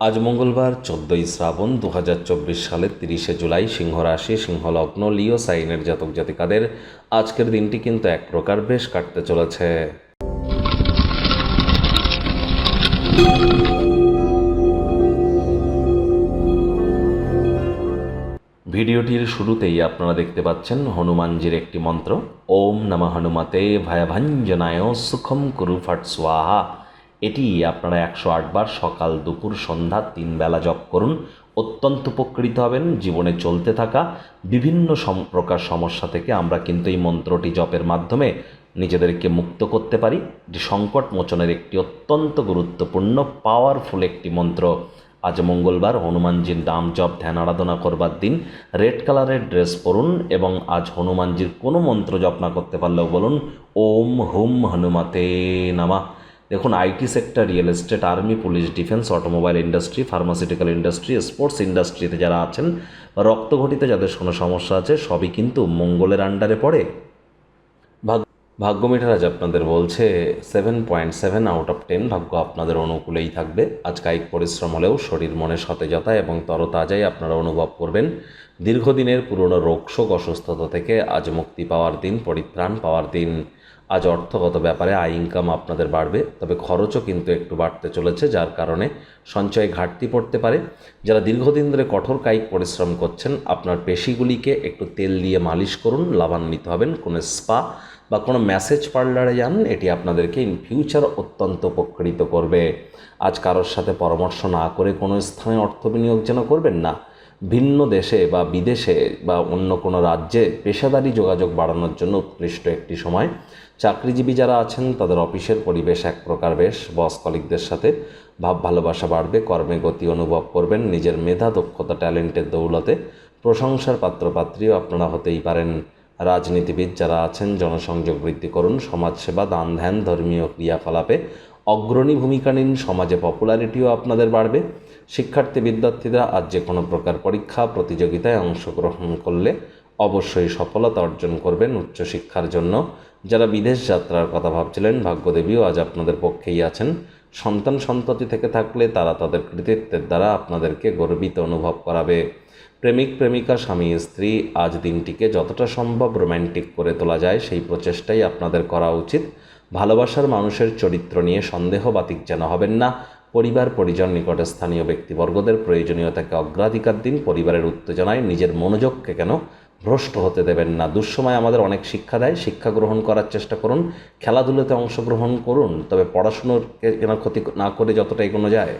আজ মঙ্গলবার চোদ্দই শ্রাবণ দু হাজার চব্বিশ সালের তিরিশে জুলাই সিংহ রাশি সিংহলগ্ন লিও সাইনের জাতক জাতিকাদের আজকের দিনটি কিন্তু এক প্রকার বেশ কাটতে চলেছে। ভিডিওটির শুরুতেই আপনারা দেখতে পাচ্ছেন হনুমানজির একটি মন্ত্র, ওম নমঃ হনুমতে ভয়াভাঞ্জনায় সুখম কুরু ফট স্বাহা। এটি আপনারা একশো আটবার সকাল দুপুর সন্ধ্যা তিন বেলা জপ করুন, অত্যন্ত উপকৃত হবেন, জীবনে চলতে থাকা বিভিন্ন প্রকার সমস্যা থেকে আমরা কিন্তু এই মন্ত্রটি জপের মাধ্যমে নিজেদেরকে মুক্ত করতে পারি। এটি সংকট মোচনের একটি অত্যন্ত গুরুত্বপূর্ণ পাওয়ারফুল একটি মন্ত্র। আজ মঙ্গলবার হনুমানজির নাম জপ, ধ্যান, আরাধনা করবার দিন। রেড কালারের ড্রেস পরুন এবং আজ হনুমানজির কোনো মন্ত্র জপ না করতে পারলেও বলুন, ওম হুম হনুমাতে নামা। দেখুন IT sector real estate army police defence automobile industry pharmaceutical industry sports ইন্ডাস্ট্রিতে যারা আছেন বা রক্তঘটিতে যাদের কোনো সমস্যা আছে, সবই কিন্তু মঙ্গলের আন্ডারে পড়ে। ভাগ্য মিটারাজ আপনাদের বলছে seven point seven out of ten ভাগ্য আপনাদের অনুকূলেই থাকবে। আজ কায়িক পরিশ্রম হলেও শরীর, মনে সতেজতা এবং তরতাজাই আপনারা অনুভব করবেন। দীর্ঘদিনের পুরনো রোগশোক অসুস্থতা থেকে আজ মুক্তি পাওয়ার দিন, পরিত্রাণ পাওয়ার দিন। আজ অর্থগত ব্যাপারে আয় ইনকাম আপনাদের বাড়বে, তবে খরচও কিন্তু একটু বাড়তে চলেছে, যার কারণে সঞ্চয়ে ঘাটতি পড়তে পারে। যারা দীর্ঘদিন ধরে কঠোর কায়িক পরিশ্রম করছেন, আপনার পেশিগুলিকে একটু তেল দিয়ে মালিশ করুন, লাভান্বিত হবেন। কোনো স্পা বা কোনো ম্যাসেজ পার্লারে যান, এটি আপনাদেরকে ইন ফিউচার অত্যন্ত উপকৃত করবে। আজ কারোর সাথে পরামর্শ না করে কোনো স্থানে অর্থ বিনিয়োগ যেন করবেন না ভিন্ন দেশে বা বিদেশে বা অন্য কোনো রাজ্যে পেশাদারি যোগাযোগ বাড়ানোর জন্য উৎকৃষ্ট একটি সময়। চাকরিজীবী যারা আছেন, তাদের অফিসের পরিবেশ এক প্রকার বেশ। বস কলিকদের সাথে ভাব ভালোবাসা বাড়বে, কর্মে গতি অনুভব করবেন, নিজের মেধা, দক্ষতা, ট্যালেন্টের দৌলতে প্রশংসার পাত্রপাত্রীও আপনারা হতেই পারেন। রাজনীতিবিদ যারা আছেন, জনসংযোগ বৃদ্ধি করুন, সমাজসেবা, দান ধ্যান, ধর্মীয় ক্রিয়াকলাপে অগ্রণী ভূমিকা নিন, সমাজে পপুলারিটিও আপনাদের বাড়বে। শিক্ষার্থী বিদ্যার্থীরা আজ যে কোনো প্রকার পরীক্ষা, প্রতিযোগিতায় অংশগ্রহণ করলে অবশ্যই সফলতা অর্জন করবেন উচ্চশিক্ষার জন্য। যারা বিদেশ যাত্রার কথা ভাবছিলেন, ভাগ্যদেবীও আজ আপনাদের পক্ষেই আছেন। সন্তান সন্ততি থেকে থাকলে তারা তাদের কৃতিত্বের দ্বারা আপনাদেরকে গর্বিত অনুভব করাবে। প্রেমিক, প্রেমিকা, স্বামী, স্ত্রী, আজ দিনটিকে যতটা সম্ভব রোম্যান্টিক করে তোলা যায়, সেই প্রচেষ্টাই আপনাদের করা উচিত। ভালোবাসার মানুষের চরিত্র নিয়ে সন্দেহ বাতিক যেন হবেন না। পরিবার, পরিজন, নিকটে স্থানীয় ব্যক্তিবর্গদের প্রয়োজনীয়তাকে অগ্রাধিকার দিন, পরিবারের উত্তেজনায় নিজের মনোযোগকে কেন ভ্রষ্ট হতে দেবেন না? দুঃসময় আমাদের অনেক শিক্ষা দেয়। শিক্ষা গ্রহণ করার চেষ্টা করুন। খেলাধুলোতে অংশগ্রহণ করুন। তবে পড়াশুনোর কেন ক্ষতি না করে যতটা এগোনো যায়।